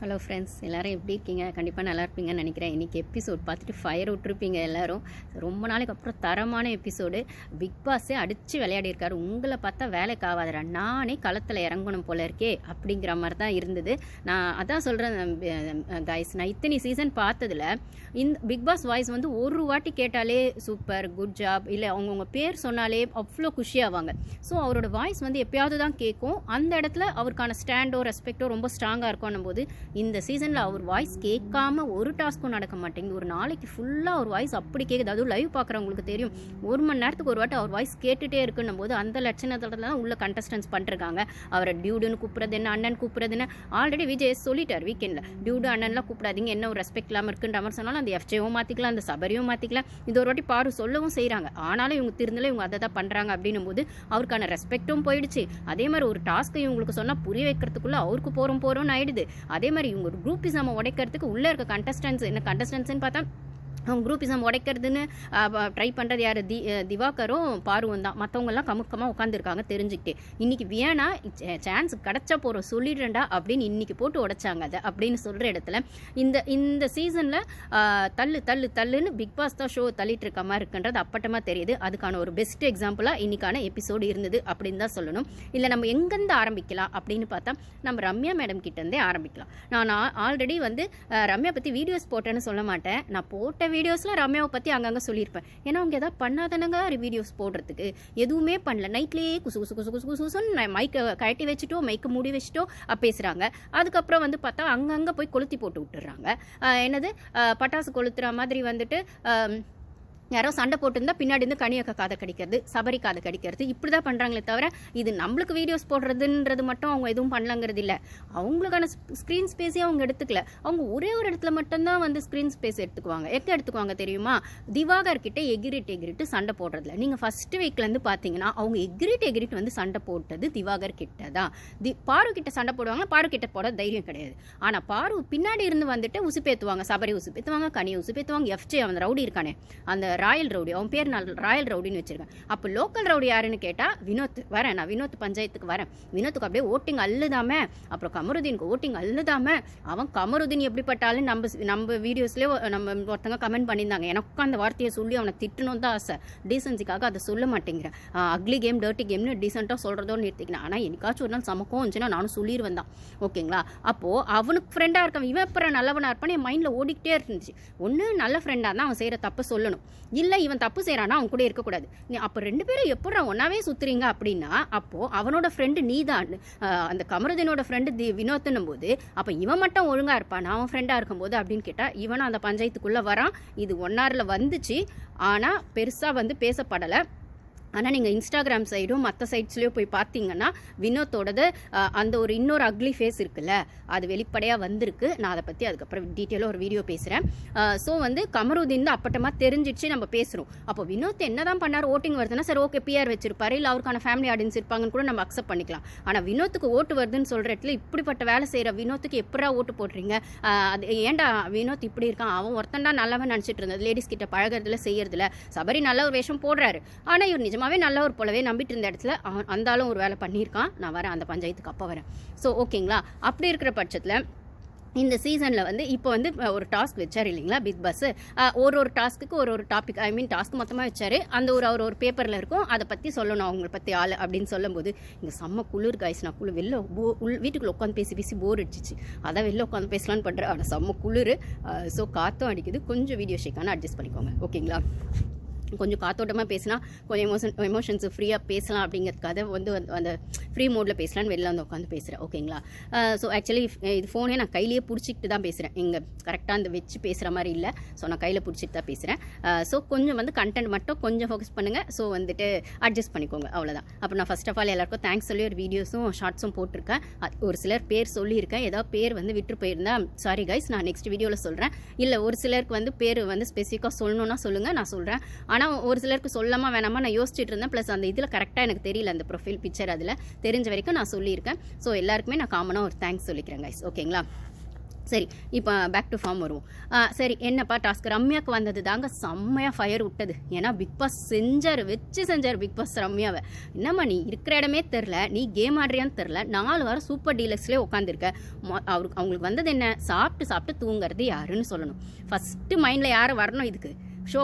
Hello friends எல்லோரும் எப்படி இருக்கீங்க? கண்டிப்பாக நல்லா இருப்பீங்கன்னு நினைக்கிறேன். இன்றைக்கி எபிசோட் பார்த்துட்டு ஃபயர் விட்டுருப்பீங்க எல்லோரும். ரொம்ப நாளைக்கு அப்புறம் தரமான எபிசோடு பிக் பாஸே அடித்து விளையாடி இருக்காரு உங்களை பார்த்தா வேலைக்கு ஆகாதரா நானே களத்தில் இறங்கணும் போல இருக்கே அப்படிங்கிற மாதிரி தான் இருந்தது. நான் அதான் சொல்கிறேன் கைஸ் நான் இத்தனை சீசன் பார்த்ததில் இந்த பிக் பாஸ் வாய்ஸ் வந்து ஒரு வாட்டி கேட்டாலே சூப்பர் குட் ஜாப் இல்லை அவங்கவுங்க பேர் சொன்னாலே அவ்வளோ குஷியாவாங்க ஸோ அவரோட வாய்ஸ் வந்து எப்பயாவது தான் கேட்கும். அந்த இடத்துல அவருக்கான ஸ்டாண்டோ ரெஸ்பெக்டோ ரொம்ப ஸ்ட்ராங்காக இருக்கும்னும் போது இந்த சீசனில் அவர் வாய்ஸ் கேட்காம ஒரு டாஸ்க்கும் நடக்க மாட்டேங்குது. ஒரு நாளைக்கு ஃபுல்லாக அவர் வாய்ஸ் அப்படி கேட்குது அதுவும் லைவ் பார்க்குறவங்களுக்கு தெரியும். ஒரு மணி நேரத்துக்கு ஒரு வாட்டி அவர் வாய்ஸ் கேட்டுகிட்டே இருக்குன்னும் போது அந்த லட்சணத்தில் தான் உள்ள கண்டஸ்டன்ஸ் பண்ணிருக்காங்க அவரை டியூடுன்னு கூப்பிட்றது என்ன அண்ணன் கூப்பிட்றதுன்னு ஆல்ரெடி விஜய் சொல்லிட்டார் வீக்கெண்டில் டியூடு அண்ணன்லாம் கூப்பிடாதீங்க. என்ன ஒரு ரெஸ்பெக்ட் இல்லாமல் இருக்குன்ற மாதிரி சொன்னாலும் அந்த எஃப்ஜேவும் மாற்றிக்கலாம் அந்த சபரியும் மாற்றிக்கலாம் இது ஒரு வாட்டி பாரு சொல்லவும் செய்கிறாங்க ஆனாலும் இவங்க திருந்தலை இவங்க அதை தான் பண்ணுறாங்க அப்படின்னும் போது அவருக்கான ரெஸ்பெக்ட்டும் போயிடுச்சு. அதே மாதிரி ஒரு டாஸ்க்கை இவங்களுக்கு சொன்னால் புரிய வைக்கிறதுக்குள்ள அவருக்கு போகிறோம் போகிறோம்னு ஆயிடுது. அதே மாதிரி இவங்க ஒரு குரூப்பிசம் உடைக்கிறதுக்கு உள்ளே இருக்க கண்டஸ்டன்ஸ் என்ன கண்டஸ்டன்ஸ்னு பார்த்தா அவங்க குரூப்பிசம் உடைக்கிறதுன்னு ட்ரை பண்ணுறது யார்? தி திவாகரும் பாருவும் தான். மற்றவங்கெல்லாம் கமுக்கமாக உட்காந்துருக்காங்க தெரிஞ்சுக்கிட்டு. இன்றைக்கி வேணா சான்ஸ் கிடச்சா போகிற சொல்லிடுறேன்டா அப்படின்னு இன்னைக்கு போட்டு உடைச்சாங்க அதை அப்படின்னு சொல்கிற இடத்துல. இந்த இந்த சீசனில் தள்ளு தள்ளு தள்ளுன்னு பிக் பாஸ் தான் ஷோ தள்ளிட்டு இருக்க மாதிரி இருக்குன்றது அப்பட்டமாக தெரியுது. அதுக்கான ஒரு பெஸ்ட் எக்ஸாம்பிளாக இன்னைக்கான எபிசோடு இருந்தது அப்படின்னு தான் சொல்லணும். இல்லை நம்ம எங்கேருந்து ஆரம்பிக்கலாம் அப்படின்னு பார்த்தா நம்ம ரம்யா மேடம் கிட்டேருந்தே ஆரம்பிக்கலாம். நான் ஆல்ரெடி வந்து ரம்யா பற்றி வீடியோஸ் போட்டேன்னு சொல்ல மாட்டேன். நான் போட்டவே வீடியோஸில் ரம்யாவை பற்றி அங்கங்கே சொல்லியிருப்பேன். ஏன்னா அவங்க எதாவது பண்ணாதானங்க வீடியோஸ் போடுறதுக்கு. எதுவுமே பண்ணல. நைட்லேயே குசு குசு குசு குசு குசு குசுன்னு மைக்கை கழட்டி வச்சுட்டோ மைக்கை மூடி வச்சுட்டோ பேசுகிறாங்க அதுக்கப்புறம் வந்து பார்த்தா அங்கங்கே போய் கொளுத்தி போட்டு விட்டுறாங்க. என்னது? பட்டாசு கொளுத்துற மாதிரி வந்துட்டு யாரோ சண்டை போட்டிருந்தா பின்னாடி இருந்து கனியக்க காதை கடிக்கிறது சபரி காதை கடிக்கிறது. இப்படி தான் பண்ணுறாங்களே தவிர இது நம்மளுக்கு வீடியோஸ் போடுறதுன்றது மட்டும் அவங்க எதுவும் பண்ணலங்கிறது இல்லை. அவங்களுக்கான ஸ்க்ரீன் ஸ்பேஸே அவங்க எடுத்துக்கல. அவங்க ஒரே ஒரு இடத்துல மட்டும்தான் வந்து ஸ்க்ரீன் ஸ்பேஸ் எடுத்துக்குவாங்க. எங்கே எடுத்துக்குவாங்க தெரியுமா? திவாகர் கிட்ட எகிரிட் எகிரிட்டு சண்டை போடுறதுல. நீங்கள் ஃபஸ்ட்டு வீக்லேருந்து பார்த்தீங்கன்னா அவங்க எகிரிட் எகிரிட் வந்து சண்டை போட்டது திவாகர் கிட்ட தான் தி பாரு கிட்ட சண்டை போடுவாங்க பாரு கிட்ட போட தைரியம் கிடையாது. ஆனால் பாரு பின்னாடி இருந்து வந்துட்டு உசுப்பேத்துவாங்க. சபரி உசுப்பேத்துவாங்க கனியை உசுப்பேத்துவாங்க எஃப்ஜே அவன் ரவுடி இருக்கானே. அந்த ராயல் ரவுடி அவன் பேர் நான் ராயல் ரவுடின்னு வச்சுருக்கேன். அப்போ லோக்கல் ரவுடி யாருன்னு கேட்டால் வினோத் வரேன் நான் வினோத் பஞ்சாயத்துக்கு வரேன். வினோத்துக்கு அப்படியே ஓட்டிங் அள்ளுதாம. அப்புறம் கமருதீனுக்கு ஓட்டிங் அள்ளுதாம. அவன் கமருதீன் எப்படிப்பட்டாலும் நம்ம நம்ம வீடியோஸ்லேயே நம்ம ஒருத்தங்க கமெண்ட் பண்ணியிருந்தாங்க. எனக்கும் அந்த வார்த்தையை சொல்லி அவனை திட்டணும் தான் ஆசை. டீசன்சிக்காக அதை சொல்ல மாட்டேங்கிறேன் அக்லி கேம் டர்ட்டி கேம்னு டீசெண்டாக சொல்கிறதோ நிறுத்திக்கினேன். ஆனால் எனக்காச்சும் ஒரு நாள் சமக்கம் வந்துச்சுன்னா நானும் சொல்லிடுவேன் தான். ஓகேங்களா? அப்போது அவனுக்கு ஃப்ரெண்டாக இருக்கான் இவன் அப்புறம் நல்லவனாக இருப்பான் என் மைண்டில் ஓடிக்கிட்டே இருந்துச்சு. ஒன்று நல்ல ஃப்ரெண்டாக இருந்தால் அவன் செய்கிற தப்பு சொல்லணும். இல்லை இவன் தப்பு செய்கிறானா அவன் கூட இருக்கக்கூடாது. நீ அப்போ ரெண்டு பேரும் எப்படா ஒன்றாவே சுற்றுறீங்க அப்படின்னா அப்போது அவனோட ஃப்ரெண்டு நீ தான் அந்த கமருதீனோட ஃப்ரெண்டு தி வினோத்துன்னும் போது அப்போ இவன் மட்டும் ஒழுங்காக இருப்பான். அவன் ஃப்ரெண்டாக இருக்கும்போது அப்படின்னு கேட்டால் இவனும் அந்த பஞ்சாயத்துக்குள்ளே வரான். இது ஒன்னாரில் வந்துச்சு. ஆனால் பெருசாக வந்து பேசப்படலை. ஆனால் நீங்கள் இன்ஸ்டாகிராம் சைடும் மற்ற சைட்ஸ்லேயும் போய் பார்த்தீங்கன்னா வினோத்தோடது அந்த ஒரு இன்னொரு அக்லி ஃபேஸ் இருக்குல்ல அது வெளிப்படையாக வந்திருக்கு. நான் அதை பற்றி அதுக்கப்புறம் டீட்டெயிலாக ஒரு வீடியோ பேசுகிறேன் ஸோ வந்து கமருதீன் தான் அப்பட்டமாக தெரிஞ்சிச்சு நம்ம பேசுகிறோம் அப்போ வினோத் என்ன தான் பண்ணார் ஓட்டிங் வருதுன்னா சரி ஓகே பிஆர் வச்சிருப்பாரு இல்லை அவருக்கான ஃபேமிலி ஆடியன்ஸ் இருப்பாங்கன்னு கூட நம்ம அக்செப்ட் பண்ணிக்கலாம். ஆனால் வினோத்துக்கு ஓட்டு வருதுன்னு சொல்கிற இடத்துல இப்படிப்பட்ட வேலை செய்கிற வினோத்துக்கு எப்படா ஓட்டு போடுறீங்க? அது ஏன்டா வினோத் இப்படி இருக்கான்? அவன் ஒருத்தன்டா நல்லவன் நினச்சிட்டு இருந்தது லேடிஸ் கிட்ட பழகிறதுல செய்யறதுல சபரி நல்ல ஒரு வேஷம் போடுறாரு. ஆனால் இவர் நிஜமாவே நல்லவர் போலவே நம்பிட்டு இருந்த இடத்துல அவன் அந்தாலும் ஒரு வேலை பண்ணியிருக்கான். நான் வரேன் அந்த பஞ்சாயத்துக்கு அப்போ வரேன். ஸோ ஓகேங்களா அப்படி இருக்கிற பட்சத்தில் இந்த சீசனில் வந்து இப்போ வந்து ஒரு டாஸ்க் வச்சார் இல்லைங்களா? பிக் பாஸ் ஒரு ஒரு டாஸ்க்குக்கு ஒரு ஒரு டாபிக் ஐ மீன் டாஸ்க் மொத்தமாக வச்சார். அந்த ஒரு அவர் ஒரு பேப்பரில் இருக்கும். அதை பற்றி சொல்லணும் அவங்கள பற்றி ஆள் அப்படின்னு சொல்லும்போது இங்கே செம்ம குளிர் காய்ஸ் நான் குளிர் வெளில போ உள் வீட்டுக்குள்ளே உட்காந்து பேசி பேசி போர் அடிச்சிச்சு. அதான் வெளில உட்காந்து பேசலான்னு பண்ணுறேன் ஆனால் செம்ம குளிர். ஸோ காற்றும் அடிக்குது. கொஞ்சம் வீடியோ ஷேக்கான அட்ஜஸ்ட் பண்ணிக்கோங்க. ஓகேங்களா கொஞ்சம் காத்தோட்டமாக பேசினா கொஞ்சம் எமோஷன் எமோஷன்ஸ் ஃப்ரீயாக பேசலாம் அப்படிங்கிறதுக்காக வந்து வந்து அந்த ஃப்ரீ மோடில் பேசலான்னு வெளில வந்து உட்காந்து பேசுகிறேன் ஓகேங்களா ஸோ ஆக்சுவலி eh, இது ஃபோனே நான் கையிலேயே பிடிச்சிக்கிட்டு தான் பேசுகிறேன் இங்கே கரெக்டாக அந்த வச்சு பேசுகிற மாதிரி இல்லை. ஸோ நான் கையில் பிடிச்சிட்டு தான் பேசுகிறேன் ஸோ கொஞ்சம் வந்து கண்டென்ட் மட்டும் கொஞ்சம் ஃபோக்கஸ் பண்ணுங்கள் ஸோ வந்துட்டு அட்ஜஸ்ட் பண்ணிக்கோங்க அவ்வளோதான் அப்போ நான் ஃபஸ்ட் ஆஃப் ஆல் எல்லாருக்கும் தேங்க்ஸ் சொல்லி ஒரு வீடியோஸும் ஷார்ட்ஸும் போட்டிருக்கேன். அது ஒரு சிலர் பேர் சொல்லியிருக்கேன். ஏதாவது பேர் வந்து விட்டு போயிருந்தா சாரி கைஸ் நான் நெக்ஸ்ட் வீடியோவில் சொல்கிறேன் இல்லை ஒரு சிலருக்கு வந்து பேர் வந்து ஸ்பெசிஃபிக்காக சொல்லணும்னா சொல்லுங்கள் நான் சொல்கிறேன் ஆனால் ஒரு சிலருக்கு சொல்லாமல் வேணாமா நான் யோசிச்சுட்டு இருந்தேன். ப்ளஸ் அந்த இதில் கரெக்டாக எனக்கு தெரியல அந்த ப்ரொஃபைல் பிக்சர் அதில். தெரிஞ்ச வரைக்கும் நான் சொல்லியிருக்கேன். ஸோ எல்லாருக்குமே நான் காமனாக ஒரு தேங்க்ஸ் சொல்லிக்கிறேன் கைஸ் ஓகேங்களா சரி இப்போ பேக் டு ஃபார்ம் வருவோம். சரி என்னப்பா டாஸ்க் ரம்யாவுக்கு வந்தது தாங்க செம்மையாக ஃபயர் விட்டது. ஏன்னா பிக் பாஸ் செஞ்சார் வச்சு செஞ்சார் பிக் பாஸ் ரம்யாவை. என்னம்மா நீ இருக்கிற இடமே தெரில நீ கேம் ஆடுறியான்னு தெரில நாலு வாரம் சூப்பர் டீலக்ஸ்லேயே உட்காந்துருக்க அவருக்கு அவங்களுக்கு வந்தது என்ன? சாப்பிட்டு சாப்பிட்டு தூங்குறது யாருன்னு சொல்லணும். ஃபஸ்ட்டு மைண்டில் யார் வரணும் இதுக்கு? ஷோ